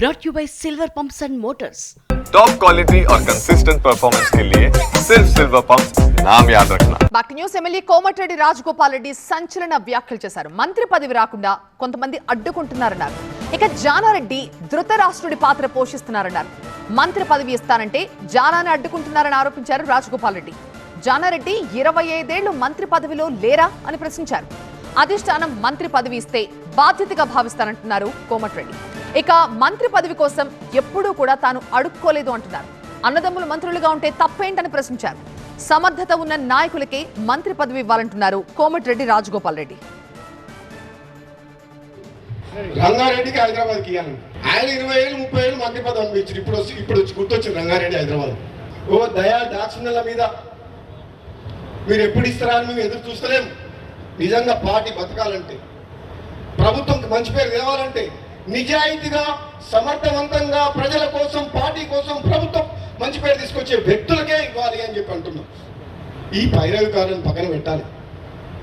brought you by Silver Pumps and Motors. Top quality और consistent performance के लिए सिर्फ सिल्वर पंप नाम याद रखना back news MLA Komatireddy Rajagopal Reddy సంచలన వ్యాఖ్యలు చేశారు మంత్రి పదవి రాకుండా కొంతమంది అడ్డుకుంటున్నారన్నారు ఇక జానారెడ్డి ధృతరాష్ట్రుడి పాత్ర పోషిస్తున్నారన్నారు మంత్రి పదవి ఇస్తానంటే జానాని అడ్డుకుంటున్నారని ఆరోపించారు రాజగోపాల్ రెడ్డి జానారెడ్డి ఇరవై ఐదేళ్లు మంత్రి పదవిలో లేరా అని ప్రశ్నించారు అధిష్టానం మంత్రి పదవి ఇస్తే బాధ్యతగా భావిస్తానంటున్నారు కోమటిరెడ్డి ఇక మంత్రి పదవి కోసం ఎప్పుడూ కూడా తాను అడుక్కోలేదు అంటున్నారు. అన్నదమ్ములు మంత్రులుగా ఉంటే తప్పేంటని ప్రశ్నించారు. సమర్థత ఉన్న నాయకులకే మంత్రి పదవి ఇవ్వాలంటున్నారు కోమటిరెడ్డి రాజగోపాల్ రెడ్డి. రంగారెడ్డికి హైదరాబాద్కి ఇవ్వాలండి ఆయన ఇరవై ఏళ్ళు ముప్పై ఏళ్ళు మంత్రి పదవి అనిపించారు ఇప్పుడు వచ్చి ఇప్పుడు వచ్చి గుర్తొచ్చింది రంగారెడ్డి హైదరాబాద్. ఓ దయా దాక్షిణ్యాల మీద మీరు ఎప్పుడు ఇస్తారా అని మేము ఎదురు చూస్తలేము నిజంగా పార్టీ బతకాలంటే ప్రభుత్వంకి మంచి పేరు తేవాలంటే నిజాయితీగా సమర్థవంతంగా ప్రజల కోసం పార్టీ కోసం ప్రభుత్వం మంచి పేరు తీసుకొచ్చే వ్యక్తులకే ఇవ్వాలి అని చెప్పి అంటున్నాం. ఈ పైరవికారులను పక్కన పెట్టాలి.